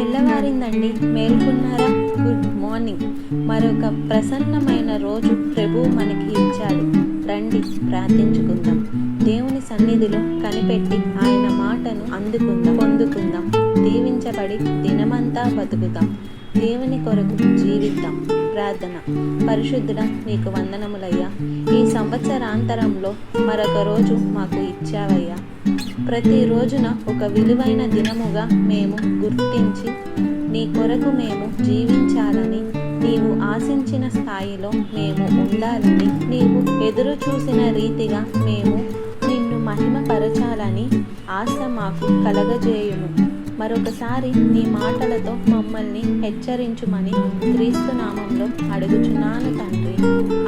తెల్లవారిందండి. మేల్కొన్నారా? Good morning. మరొక ప్రసన్నమైన రోజు ప్రభు మనకి ఇచ్చాడు. రండి ప్రార్థించుకుందాం. దేవుని సన్నిధిలో కనిపెట్టి ఆయన మాటను అందుకుందాం పొందుకుందాం. దీవించబడి దినమంతా బతుకుతాం. దేవుని కొరకు జీవిద్దాం. ప్రార్థన పరిశుద్ధుడ నీకు వందనములయ్యా. ఈ సంవత్సరాంతరంలో మరొక రోజు మాకు ఇచ్చావయ్యా. ప్రతి రోజున ఒక విలువైన దినముగా మేము గుర్తించి నీ కొరకు మేము జీవించాలని నీవు ఆశించిన స్థాయిలో మేము ఉండాలని నీవు ఎదురు చూసిన రీతిగా మేము నిన్ను మహిమపరచాలని ఆశ మాకు కలగజేయుము. మరొకసారి నీ మాటలతో మమ్మల్ని హెచ్చరించుమని క్రీస్తు నామంలో అడుగుచున్నాను తండ్రి.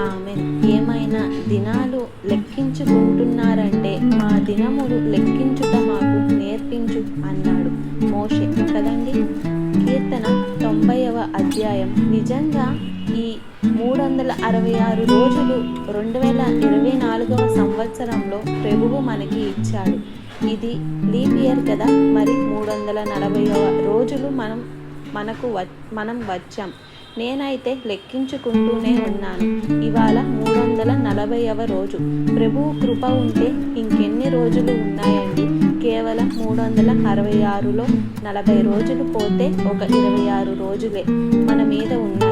ఆమె ఏమైనా దినాలు లెక్కించుకుంటున్నారంటే మా దినములు లెక్కించుట మాకు నేర్పించు అన్నాడు మోషే. కదండి? కీర్తన తొంభైవ అధ్యాయం. నిజంగా ఈ మూడు వందల అరవై ఆరు రోజులు రెండు వేల ఇరవై నాలుగవ సంవత్సరంలో ప్రభువు మనకి ఇచ్చాడు. ఇది లీప్ ఇయర్ కదా? మరి మూడు వందల నలభై రోజులు మనం మనకు వ మనం వచ్చాం. నేనైతే లెక్కించుకుంటూనే ఉన్నాను. ఇవాళ మూడు వందల నలభైవ రోజు. ప్రభువు కృప ఉంటే ఇంకెన్ని రోజులు ఉన్నాయండి? కేవలం మూడు వందల అరవై ఆరులో నలభై రోజులు పోతే ఒక ఇరవై ఆరు రోజులే. మన మీద ఉన్నాయి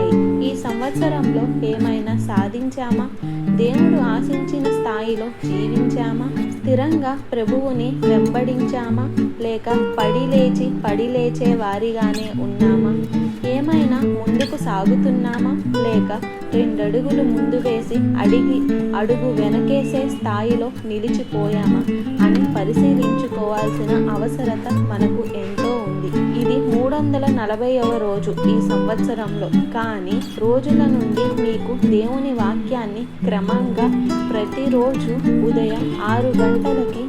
సంవత్సరంలో ఏమైనా సాధించామా? దేవుడు ఆశించిన స్థాయిలో జీవించామా? స్థిరంగా ప్రభువుని వెంబడించామా? లేక పడి లేచి పడి లేచే వారిగానే ఉన్నామా? ఏమైనా ముందుకు సాగుతున్నామా? లేక రెండడుగులు ముందు వేసి అడిగి అడుగు వెనకేసే స్థాయిలో నిలిచిపోయామా అని పరిశీలించుకోవాల్సిన అవసరత మనకు ఎంతో ఉంది. ఇది మూడు వందల నలభైవ రోజు ఈ సంవత్సరంలో. కానీ రోజుల నుండి మీకు దేవుని వాక్యాన్ని క్రమంగా ప్రతిరోజు ఉదయం ఆరు గంటలకి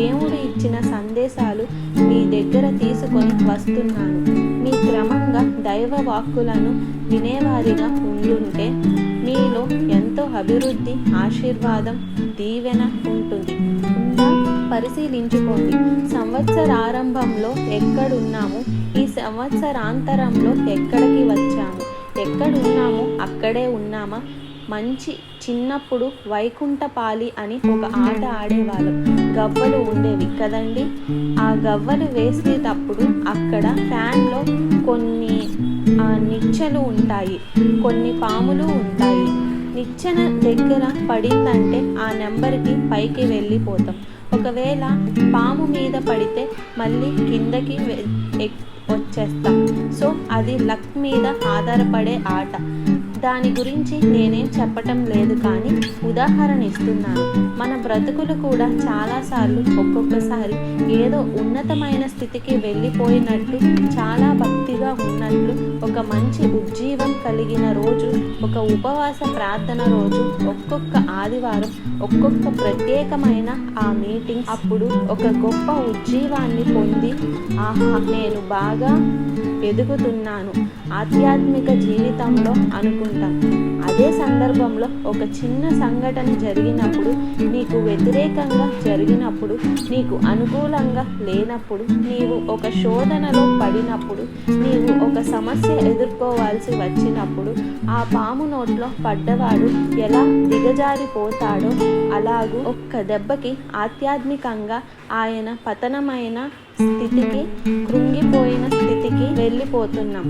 దేవుడు ఇచ్చిన సందేశాలు మీ దగ్గర తీసుకొని వస్తున్నాను. మీ క్రమంగా దైవ వాక్కులను వినేవారిగా ఉండుంటే మీలో ఎంతో అభివృద్ధి ఆశీర్వాదం దీవెన ఉంటుంది. ఉందా పరిశీలించుకోండి. సంవత్సరారంభంలో ఎక్కడున్నాము? ఈ సంవత్సరాంతరంలో ఎక్కడికి వచ్చాము? ఎక్కడున్నాము? అక్కడే ఉన్నామా? మంచి చిన్నప్పుడు వైకుంఠపాలి అని ఒక ఆట ఆడేవాళ్ళం. గవ్వలు ఉండేవి కదండి? ఆ గవ్వలు వేసేటప్పుడు అక్కడ ఫ్యాన్లో కొన్ని నిచ్చెలు ఉంటాయి. కొన్ని పాములు ఉంటాయి. నిచ్చెన దగ్గర పడిందంటే ఆ నెంబర్కి పైకి వెళ్ళిపోతాం. ఒకవేళ పాము మీద పడితే మళ్ళీ కిందకి ఎక్- వచ్చేస్తాం. సో అది లక్ మీద ఆధారపడే ఆట. దాని గురించి నేనేం చెప్పటం లేదు కానీ ఉదాహరణ ఇస్తున్నాను. మన బ్రతుకులు కూడా చాలాసార్లు ఒక్కొక్కసారి ఏదో ఉన్నతమైన స్థితికి వెళ్ళిపోయినట్టు చాలా భక్తిగా ఉన్నట్లు ఒక మంచి ఉజ్జీవం కలిగిన రోజు ఒక ఉపవాస ప్రార్థన రోజు ఒక్కొక్క ఆదివారం ఒక్కొక్క ప్రత్యేకమైన ఆ మీటింగ్ అప్పుడు ఒక గొప్ప ఉజ్జీవాన్ని పొంది ఆహా నేను బాగా ఎదుగుతున్నాను ఆధ్యాత్మిక జీవితంలో అనుకుంటాం. అదే సందర్భంలో ఒక చిన్న సంఘటన జరిగినప్పుడు నీకు వ్యతిరేకంగా జరిగినప్పుడు నీకు అనుకూలంగా లేనప్పుడు నీవు ఒక శోధనలో పడినప్పుడు నీవు ఒక సమస్య ఎదుర్కోవాల్సి వచ్చినప్పుడు ఆ పాము నోట్లో పడ్డవాడు ఎలా దిగజారిపోతాడో అలాగూ ఒక్క దెబ్బకి ఆధ్యాత్మికంగా ఆయన పతనమైన స్థితికి కృంగిపోయిన స్థితికి వెళ్ళిపోతున్నాం.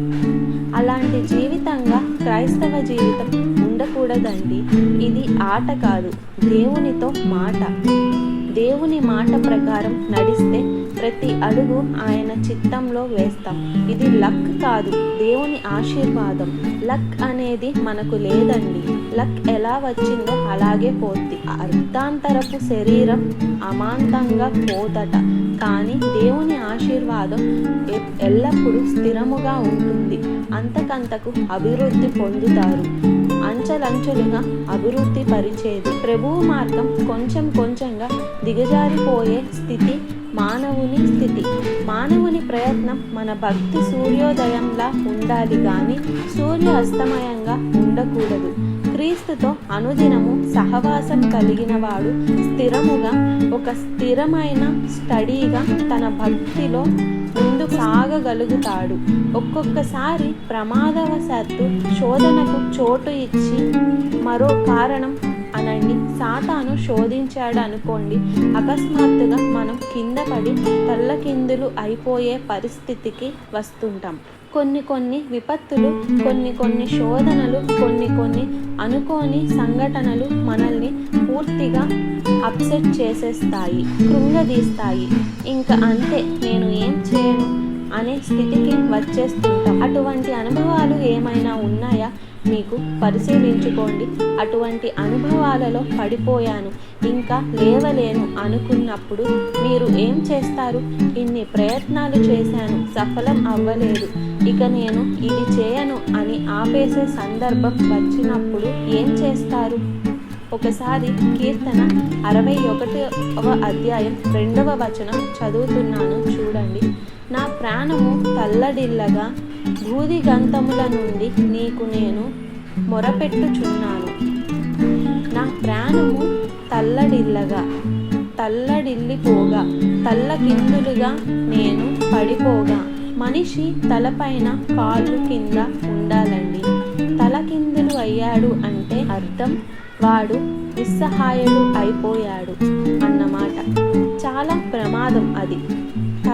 అలాంటి జీవితంగా క్రైస్తవ జీవితం ఉండకూడదండి. ఇది ఆట కాదు దేవునితో మాట. దేవుని మాట ప్రకారం నడిస్తే ప్రతి అడుగు ఆయన చిత్తంలో వేస్తాం. ఇది లక్ కాదు దేవుని ఆశీర్వాదం. లక్ అనేది మనకు లేదండి. లక్ ఎలా వచ్చిందో అలాగే పోద్ది. అర్ధాంతరపు శరీరం అమాంతంగా పోదట. కానీ దేవుని ఆశీర్వాదం ఎ- ఎల్లప్పుడూ స్థిరముగా ఉంటుంది. అంతకంతకు అభివృద్ధి పొందుతారు. అంచెలంచెలుగా అభివృద్ధి పరిచేది ప్రభువు మార్గం కొంచెం కొంచెంగా దిగజారిపోయే స్థితి మానవుని స్థితి. మానవుని ప్రయత్నం మన భక్తి సూర్యోదయంలా ఉండాలి కానీ సూర్య అస్తమయంగా ఉండకూడదు. క్రీస్తుతో అనుదినము సహవాసం కలిగిన వాడు స్థిరముగా ఒక స్థిరమైన స్టడీగా తన భక్తిలో ముందుకు సాగగలుగుతాడు. ఒక్కొక్కసారి ప్రమాదవశాత్తు శోధనకు చోటు ఇచ్చి మరో కారణం మనల్ని సాతాను శోధించాడు అనుకోండి అకస్మాత్తుగా మనం కింద పడి తల్లకిందులు అయిపోయే పరిస్థితికి వస్తుంటాం. కొన్ని కొన్ని విపత్తులు కొన్ని కొన్ని శోధనలు కొన్ని కొన్ని అనుకోని సంఘటనలు మనల్ని పూర్తిగా అప్సెట్ చేసేస్తాయి కృంగదీస్తాయి. ఇంకా అంతే నేను ఏం చేయను అనే స్థితికి వచ్చేస్తుంటాం. అటువంటి అనుభవాలు ఏమైనా ఉన్నాయా? మీకు పరిశీలించుకోండి. అటువంటి అనుభవాలలో పడిపోయాను. ఇంకా లేవలేను అనుకున్నప్పుడు మీరు ఏం చేస్తారు? ఇన్ని ప్రయత్నాలు చేశాను. సఫలం అవ్వలేదు. ఇక నేను ఇది చేయను అని ఆపేసే సందర్భం వచ్చినప్పుడు ఏం చేస్తారు? ఒకసారి కీర్తన అరవై ఒకటవ అధ్యాయం రెండవ వచనం చదువుతున్నాను చూడండి. నా ప్రాణము తల్లడిల్లగా భూది గంతముల నుండి నీకు నేను మొరపెట్టుచున్నాను. నా ప్రాణము తల్లడిల్లగా తల్లడిల్లిపోగా తల్లకిందులుగా నేను పడిపోగా. మనిషి తలపైన కాళ్ళు కింద ఉండాలండి. తలకిందులు అయ్యాడు అంటే అర్థం వాడు నిస్సహాయుడు అయిపోయాడు అన్నమాట. చాలా ప్రమాదం అది.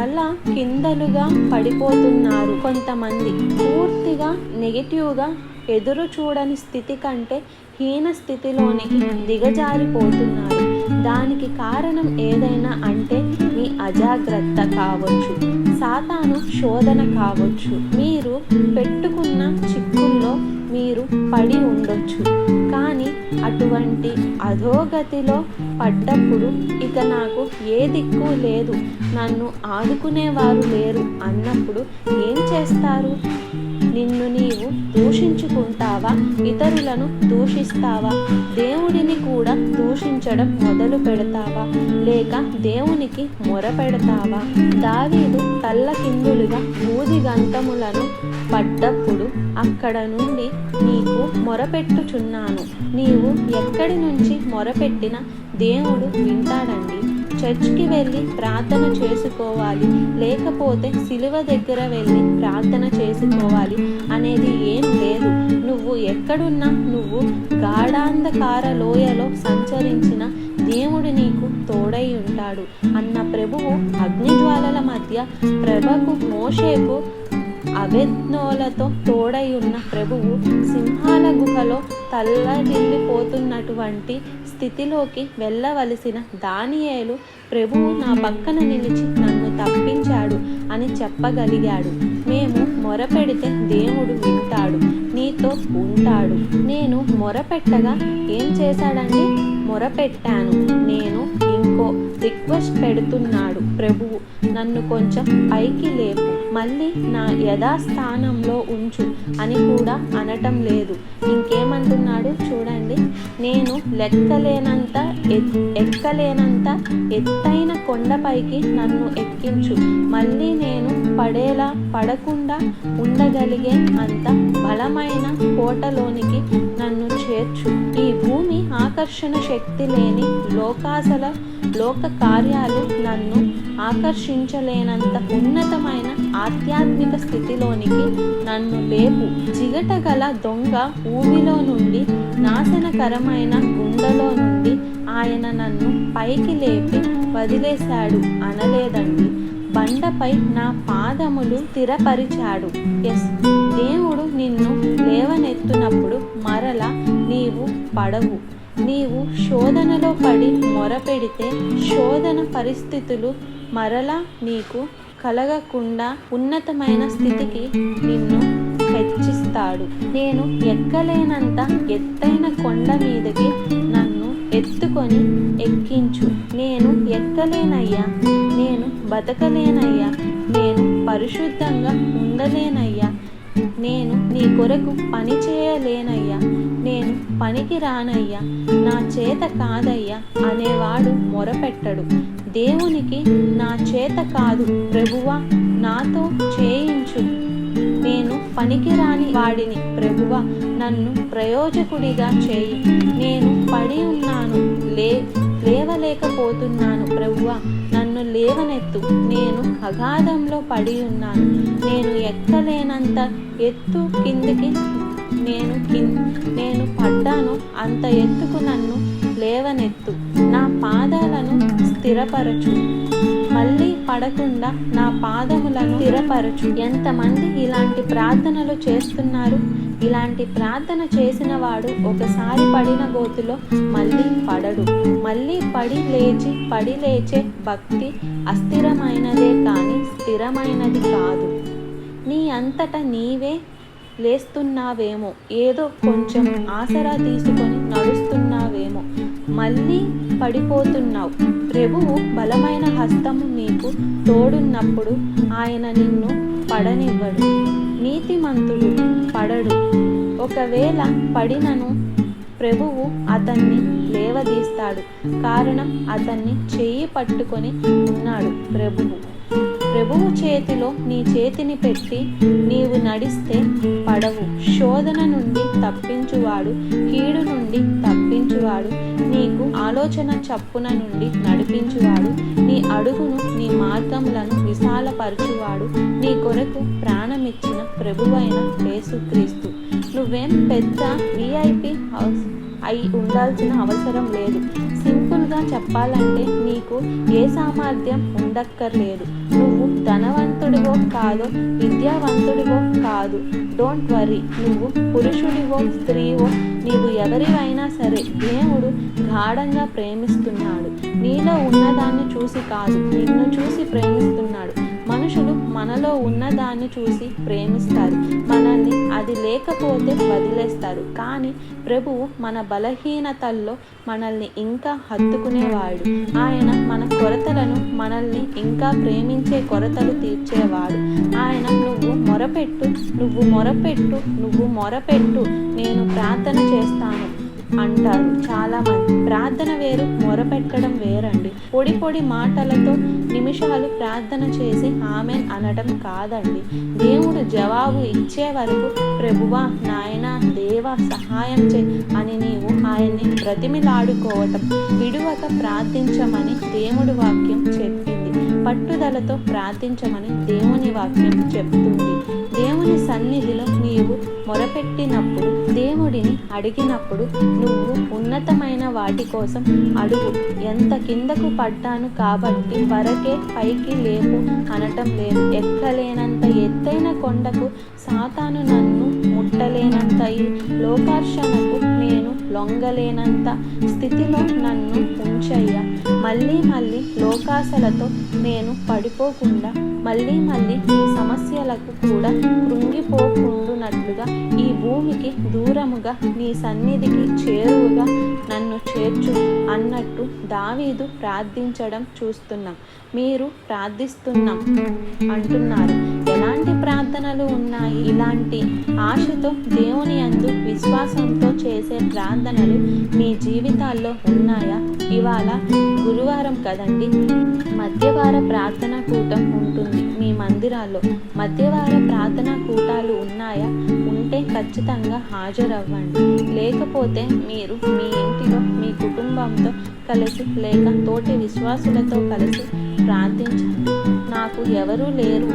వల్ల కిందలుగా పడిపోతున్నారు కొంతమంది. పూర్తిగా నెగిటివ్గా ఎదురు చూడని స్థితి కంటే హీన స్థితిలోనికి దిగజారిపోతున్నారు. దానికి కారణం ఏదైనా అంటే మీ అజాగ్రత్త కావచ్చు సాతాను శోధన కావచ్చు. మీరు పెట్టుకున్న చిక్కుల్లో మీరు పడి ఉండొచ్చు. కానీ అటువంటి అధోగతిలో పడ్డప్పుడు ఇక నాకు ఏ దిక్కు లేదు. నన్ను ఆదుకునేవారు లేరు. అన్నప్పుడు ఏం చేస్తారు? నిన్ను నీవు దూషించుకుంటావా? ఇతరులను దూషిస్తావా? దేవుడిని కూడా దూషించడం మొదలు పెడతావా? లేక దేవునికి మొర పెడతావా? దావీదు తల్లకిందులుగా బూది గంతములను పడ్డప్పుడు అక్కడ నుండి నీకు మొరపెట్టుచున్నాను నీవు ఎక్కడి నుంచి మొరపెట్టిన దేవుడు వింటాడండి. చర్చ్కి వెళ్ళి ప్రార్థన చేసుకోవాలి. లేకపోతే సిలువ దగ్గర వెళ్ళి ప్రార్థన చేసుకోవాలి అనేది ఏం లేదు. నువ్వు ఎక్కడున్నా నువ్వు గాఢాంధకార లోయలో సంచరించిన దేవుడు నీకు తోడై ఉంటాడు. అన్న ప్రభువు అగ్నిజ్వాలల మధ్య ప్రభకు మోషేకు అవెత్నోలతో తోడై ఉన్న ప్రభువు సింహాల గుహలో తల్లదిల్లిపోతున్నటువంటి స్థితిలోకి వెళ్ళవలసిన దానియేలు ప్రభువు నా పక్కన నిలిచి నన్ను తప్పించాడు అని చెప్పగలిగాడు. మేము మొరపెడితే దేవుడు వింటాడు నీతో ఉంటాడు. నేను మొరపెట్టగా ఏం చేశాడండి? మొరపెట్టాను. నేను ఇంకో రిక్వెస్ట్ పెడుతున్నాడు ప్రభువు. నన్ను కొంచెం పైకి లేపు. మళ్ళీ నా యథాస్థానంలో ఉంచు అని కూడా అనటం లేదు. ఇంకేమంటున్నాడు చూడండి. నేను లెక్కలేనంత ఎక్కలేనంత ఎత్తైన కొండపైకి నన్ను ఎక్కించు. మళ్ళీ నేను పడేలా పడకుండా ఉండగలిగే అంత బలమైన కోటలోనికి నన్ను చేర్చు. ఈ భూమి ఆకర్షణ శక్తి లేని లోకాసల లోక కార్యాలు నన్ను ఆకర్షించలేనంత ఉన్నతమైన ఆధ్యాత్మిక స్థితిలోనికి నన్ను లేపు. జిగటగల దొంగ ఊబిలో నుండి నాశనకరమైన గుండెలో నుండి ఆయన నన్ను పైకి లేపి వదిలేశాడు అనలేదండి. బండపై నా పాదములు స్థిరపరిచాడు. ఎస్ దేవుడు నిన్ను లేవనెత్తునప్పుడు మరల నీవు పడవు. నీవు శోధనలో పడి మొరపెడితే శోధన పరిస్థితులు మరలా నీకు కలగకుండా ఉన్నతమైన స్థితికి నిన్ను హెచ్చిస్తాడు. నేను ఎక్కలేనంత ఎత్తైన కొండ మీదకి నన్ను ఎత్తుకొని ఎక్కించు. నేను ఎక్కలేనయ్యా నేను బతకలేనయ్యా నేను పరిశుద్ధంగా ఉండలేనయ్యా నేను నీ కొరకు పని చేయలేనయ్యా. నేను పనికి రానయ్యా నా చేత కాదయ్యా అనేవాడు మొరపెట్టడు. దేవునికి నా చేత కాదు ప్రభువా నాతో చేయించు. నేను పనికిరాని వాడిని ప్రభువ నన్ను ప్రయోజకుడిగా చేయి. నేను పడి ఉన్నాను లే లేవలేకపోతున్నాను ప్రభువ నన్ను లేవనెత్తు. నేను అగాధంలో పడి ఉన్నాను. నేను ఎక్కలేనంత ఎత్తు కిందికి నేను నేను పడ్డాను. అంత ఎత్తుకు నన్ను లేవనెత్తు. నా పాదాలను స్థిరపరచు. మళ్ళీ పడకుండా నా పాదములను స్థిరపరచు. ఎంతమంది ఇలాంటి ప్రార్థనలు చేస్తున్నారు? ఇలాంటి ప్రార్థన చేసిన వాడు ఒకసారి పడిన గోతులో మళ్ళీ పడడు. మళ్ళీ పడి లేచి పడి లేచే భక్తి అస్థిరమైనదే కానీ స్థిరమైనది కాదు. నీ అంతటా నీవే లేస్తున్నావేమో. ఏదో కొంచెం ఆసరా తీసుకొని నడుస్తున్నావేమో. మళ్ళీ పడిపోతున్నావు. ప్రభువు బలమైన హస్తము నీకు తోడున్నప్పుడు ఆయన నిన్ను పడనివ్వడు. నీతిమంతుడు పడడు ఒకవేళ పడినను ప్రభువు అతన్ని లేవదీస్తాడు. కారణం అతన్ని చెయ్యి పట్టుకొని ఉన్నాడు ప్రభువు. ప్రభువు చేతిలో నీ చేతిని పెట్టి నీవు నడిస్తే పడవు. శోధన నుండి తప్పించువాడు కీడు నుండి తప్పించువాడు నీకు ఆలోచన చప్పున నుండి నడిపించువాడు నీ అడుగును నీ మార్గములను విశాలపరచువాడు నీ కొరకు ప్రాణమిచ్చిన ప్రభువైన యేసుక్రీస్తు. నువ్వేం పెద్ద విఐపి హౌస్ అయి ఉండాల్సిన అవసరం లేదు. సింపుల్గా చెప్పాలంటే నీకు ఏ సామర్థ్యం ఉండక్కర్లేదు. ధనవంతుడివో కాదు విద్యావంతుడివో కాదు. డోంట్ వరీ నువ్వు పురుషుడివో స్త్రీవో నీవు ఎవరివైనా సరే దేవుడు గాఢంగా ప్రేమిస్తున్నాడు. నీలో ఉన్నదాన్ని చూసి కాదు నిన్ను చూసి ప్రేమిస్తున్నాడు. మనుషులు మనలో ఉన్నదాన్ని చూసి ప్రేమిస్తారు. అది లేకపోతే వదిలేస్తారు. కానీ ప్రభువు మన బలహీనతల్లో మనల్ని ఇంకా హత్తుకునేవాడు. ఆయన మన కొరతలను మనల్ని ఇంకా ప్రేమించే కొరతలు తీర్చేవాడు. ఆయన నువ్వు మొరపెట్టు నువ్వు మొరపెట్టు నువ్వు మొరపెట్టు నేను ప్రార్థన చేస్తాను. అంటారు. చాలామంది ప్రార్థన వేరు మొరపెట్టడం వేరండి. పొడి పొడి మాటలతో నిమిషాలు ప్రార్థన చేసి ఆమెన్ అనడం కాదండి. దేవుడు జవాబు ఇచ్చే వరకు ప్రభువా నాయన దేవ సహాయం చే అని నీవు ఆయన్ని బ్రతిమిలాడుకోవటం విడువక ప్రార్థించమని దేవుడి వాక్యం చెప్పింది. పట్టుదలతో ప్రార్థించమని దేవుని వాక్యం చెప్తుంది. దేవుని సన్నిధిలో నీవు మొరపెట్టినప్పుడు దేవుడిని అడిగినప్పుడు నువ్వు ఉన్నతమైన వాటి కోసం అడుగు. ఎంత కిందకు పడ్డాను కాబట్టి వరకే పైకి లేపు అనటం లేదు. ఎక్కలేనంత ఎత్తైన కొండకు సాతాను నన్ను ముట్టలేనంత ఈ లోకార్షణకు నేను లొంగలేనంత స్థితిలో నన్ను ఉంచయ్యా. మళ్ళీ మళ్ళీ లోకాశలతో నేను పడిపోకుండా మళ్ళీ మళ్ళీ ఈ సమస్యలకు కూడా కృంగిపోకుండునట్లుగా ఈ భూమికి దూరముగా నీ సన్నిధికి చేరువుగా నన్ను చేర్చు అన్నట్టు దావీదు ప్రార్థించడం చూస్తున్నాం. మీరు ప్రార్థిస్తున్నాం అంటున్నారు. ఎలాంటి ప్రార్థనలు ఉన్నాయి? ఇలాంటి ఆశతో దేవుని అందు విశ్వాసంతో చేసే ప్రార్థనలు మీ జీవితాల్లో ఉన్నాయా? ఇవాళ గురువారం కదండి. మధ్యవార ప్రార్థన కూటం ఉంటుంది మీ మందిరాల్లో. మధ్యవార ప్రార్థన కూటాలు ఉన్నాయా? ఉంటే ఖచ్చితంగా హాజరవ్వండి. లేకపోతే మీరు మీ ఇంటిలో మీ కుటుంబంతో కలిసి లేక తోటి విశ్వాసులతో కలిసి ప్రార్థించండి. నాకు ఎవరూ లేరు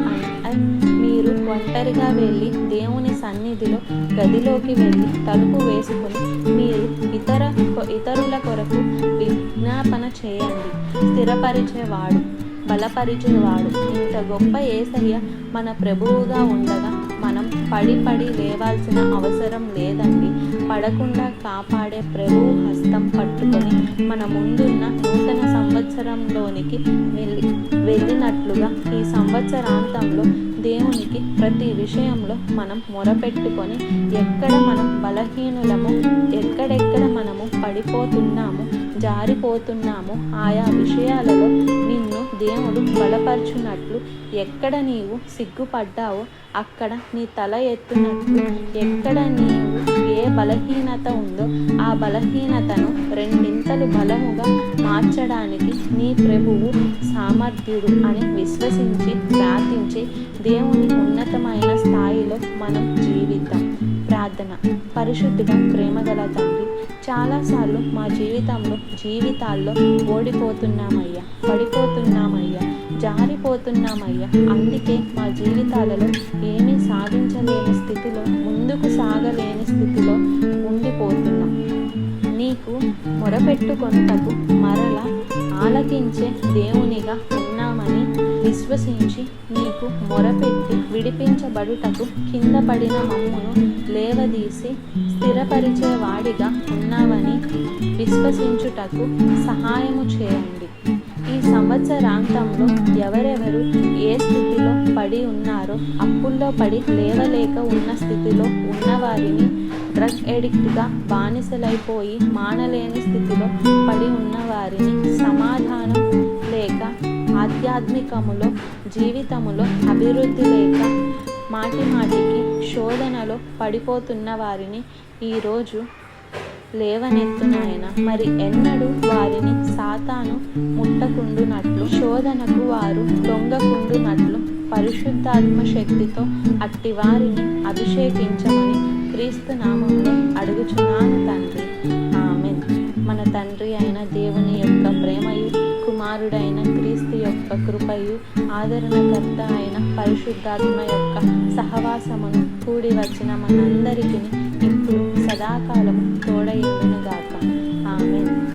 అంటే మీరు ఒంటరిగా వెళ్ళి దేవుని సన్నిధిలో గదిలోకి వెళ్ళి తలుపు వేసుకొని మీరు ఇతర ఇతరుల కొరకు విజ్ఞాపన చేయండి. స్థిరపరిచేవాడు బలపరిచేవాడు. ఇంత గొప్ప ఏసయ్య మన ప్రభువుగా ఉండగా పడి పడి లేవాల్సిన అవసరం లేదండి. పడకుండా కాపాడే ప్రభు హస్తం పట్టుకొని మన ముందున్న నూతన సంవత్సరంలోనికి వెళ్ళి వెళ్ళినట్లుగా ఈ సంవత్సరాంతంలో దేవునికి ప్రతి విషయంలో మనం మొరపెట్టుకొని ఎక్కడ మనం బలహీనులము ఎక్కడెక్కడ మనము పడిపోతున్నాము జారిపోతున్నామో. ఆయా విషయాలలో నిన్ను దేవుడు బలపరచునట్లు ఎక్కడ నీవు సిగ్గుపడ్డావో అక్కడ నీ తల ఎత్తునట్లు ఎక్కడ నీవు ఏ బలహీనత ఉందో ఆ బలహీనతను రెండింతలు బలముగా మార్చడానికి నీ ప్రభువు సామర్థ్యుడు అని విశ్వసించి ప్రార్థించి దేవుని ఉన్నతమైన స్థాయిలో మనం జీవిద్దాం. ప్రార్థన. పరిశుద్ధుడ ప్రేమగల తండ్రి చాలాసార్లు మా జీవితంలో జీవితాల్లో ఓడిపోతున్నామయ్యా పడిపోతున్నామయ్యా జారిపోతున్నామయ్యా. అందుకే మా జీవితాలలో ఏమీ సాధించలేని స్థితిలో ముందుకు సాగలేని స్థితిలో ఉండిపోతున్నాం. నీకు మొరపెట్టుకొనుటకు మరల ఆలకించే దేవునిగా ఉన్నామని విశ్వసించి నీకు మొరపెట్టి విడిపించబడుటకు కింద పడిన మమ్మును లేవదీసి స్థిరపరిచే వాడిగా ఉన్నావని విశ్వసించుటకు సహాయము చేయండి. ఈ సంవత్సరాంతంలో ఎవరెవరు ఏ స్థితిలో పడి ఉన్నారో అప్పుల్లో పడి లేవలేక ఉన్న స్థితిలో ఉన్నవారిని డ్రగ్ ఎడిక్ట్గా బానిసలైపోయి మానలేని స్థితిలో పడి ఉన్నవారిని సమాధానం లేక ఆధ్యాత్మికములో జీవితములో అభివృద్ధి లేక మాటి మాటికి శోధనలో పడిపోతున్న వారిని ఈరోజు లేవనెత్తునాయన. మరి ఎన్నడూ వారిని సాతాను ముట్టకుండునట్లు శోధనకు వారు దొంగకుండునట్లు పరిశుద్ధాత్మ శక్తితో అట్టి వారిని అభిషేకించమని క్రీస్తు నామంలో అడుగుచున్నాను తండ్రి. ఆమెన్. మన తండ్రి అయిన దేవుని యొక్క ప్రేమయు కుమారుడైన క్రీస్తు యొక్క కృపయు ఆదరణకర్త అయిన పరిశుద్ధాత్మ యొక్క సహవాసమును కూడి వచ్చిన మనందరికీ ఇప్పుడు సదాకాలము తోడైంది